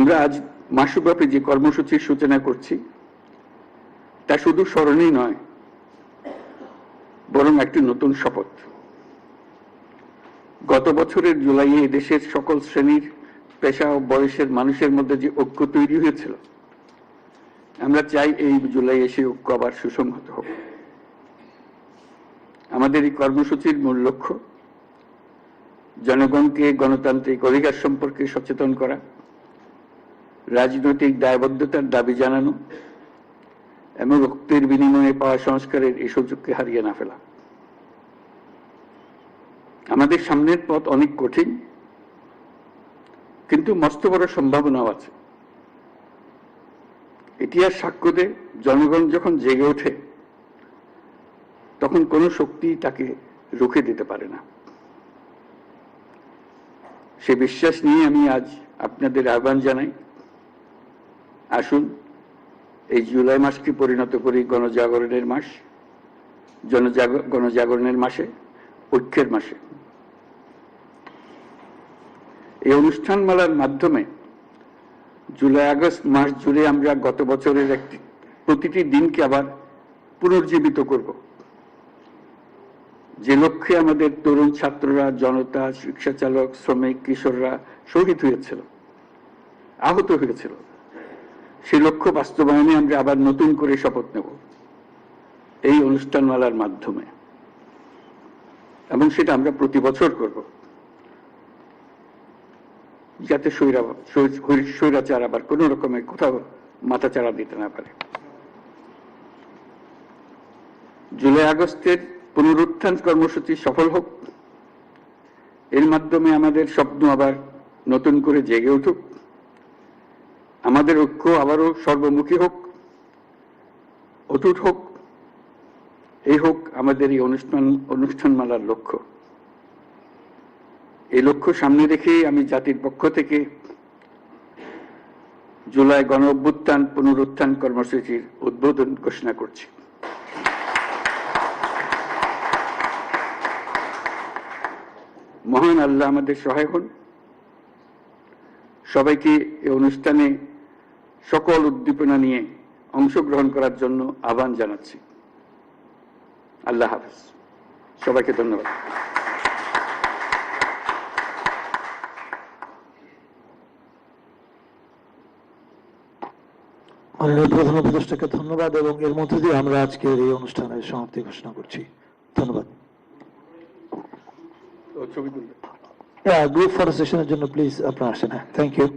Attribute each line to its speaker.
Speaker 1: আমরা আজ মাসব্যাপী যে কর্মসূচির সূচনা করছি, তা শুধু স্মরণেই নয়, বরং একটি নতুন শপথ। গত বছরের জুলাইয়ে দেশের সকল শ্রেণির পেশা ও বয়সের মানুষের মধ্যে যে ঐক্য তৈরি হয়েছিল, আমরা চাই এই জুলাইয়ে সেই ঐক্য আবার সুসংহত হোক। আমাদের এই কর্মসূচির মূল লক্ষ্য, জনগণকে গণতান্ত্রিক অধিকার সম্পর্কে সচেতন করা রাজনৈতিক দায়বদ্ধতার দাবি জানানো এবং রক্তের বিনিময়ে পাওয়া সংস্কারের এই সুযোগকে হারিয়ে না ফেলা। আমাদের সামনের পথ অনেক কঠিন, কিন্তু মস্ত বড় সম্ভাবনাও আছে। ইতিহাস সাক্ষ্য জনগণ যখন জেগে ওঠে, তখন কোনো শক্তি তাকে রুখে দিতে পারে না। সে বিশ্বাস নিয়ে আমি আজ আপনাদের আহ্বান জানাই। আসুন, এই জুলাই মাসকে পরিণত করি গণজাগরণের মাস, জনজাগ, গণজাগরণের মাসে, ঐক্যের মাসে। এই অনুষ্ঠানমালার মাধ্যমে জুলাই, আগস্ট মাস জুড়ে আমরা গত বছরের একটি, প্রতিটি দিনকে আবার পুনর্জীবিত করব। যে লক্ষ্যে আমাদের তরুণ ছাত্ররা, জনতা রিক্সা চালক শ্রমিক, কিশোররা শহীদ হয়েছিল, আহত হয়েছিল সেই লক্ষ্য বাস্তবায়নে আমরা আবার নতুন করে শপথ নেব এই অনুষ্ঠানমালার মাধ্যমে। এবং সেটা আমরা প্রতি বছর করব। যাতে স্বৈরা স্বৈরাচার আবার কোনো রকমের কোথাও মাথাচাড়া দিতে না পারে। জুলাই আগস্টের পুনরুত্থান কর্মসূচি সফল হোক, এর মাধ্যমে আমাদের স্বপ্ন আবার নতুন করে জেগে উঠুক। আমাদের ঐক্য আবারও সর্বমুখী হোক, অটুট হোক, এই হোক আমাদের এই অনুষ্ঠান, অনুষ্ঠানমালার লক্ষ্য। এই লক্ষ্য সামনে রেখে আমি জাতির পক্ষ থেকে জুলাই গণ অভ্যুত্থান পুনরুত্থান কর্মসূচির উদ্বোধন ঘোষণা করছি। মহান আল্লাহ আমাদের সহায় হন। সবাইকে এই অনুষ্ঠানে সকল উদ্দীপনা নিয়ে অংশগ্রহণ করার জন্য আহ্বান জানাচ্ছি। আল্লাহ হাফেজ। সবাইকে ধন্যবাদ।
Speaker 2: মাননীয় প্রধান উপদেষ্টাকে ধন্যবাদ এবং এর মধ্যে দিয়ে আমরা আজকের এই অনুষ্ঠানের সমাপ্তি ঘোষণা করছি। ধন্যবাদ। গ্রুপ ফটো সেশনের জন্য প্লিজ আপনারা আসেন হ্যাঁ থ্যাংক ইউ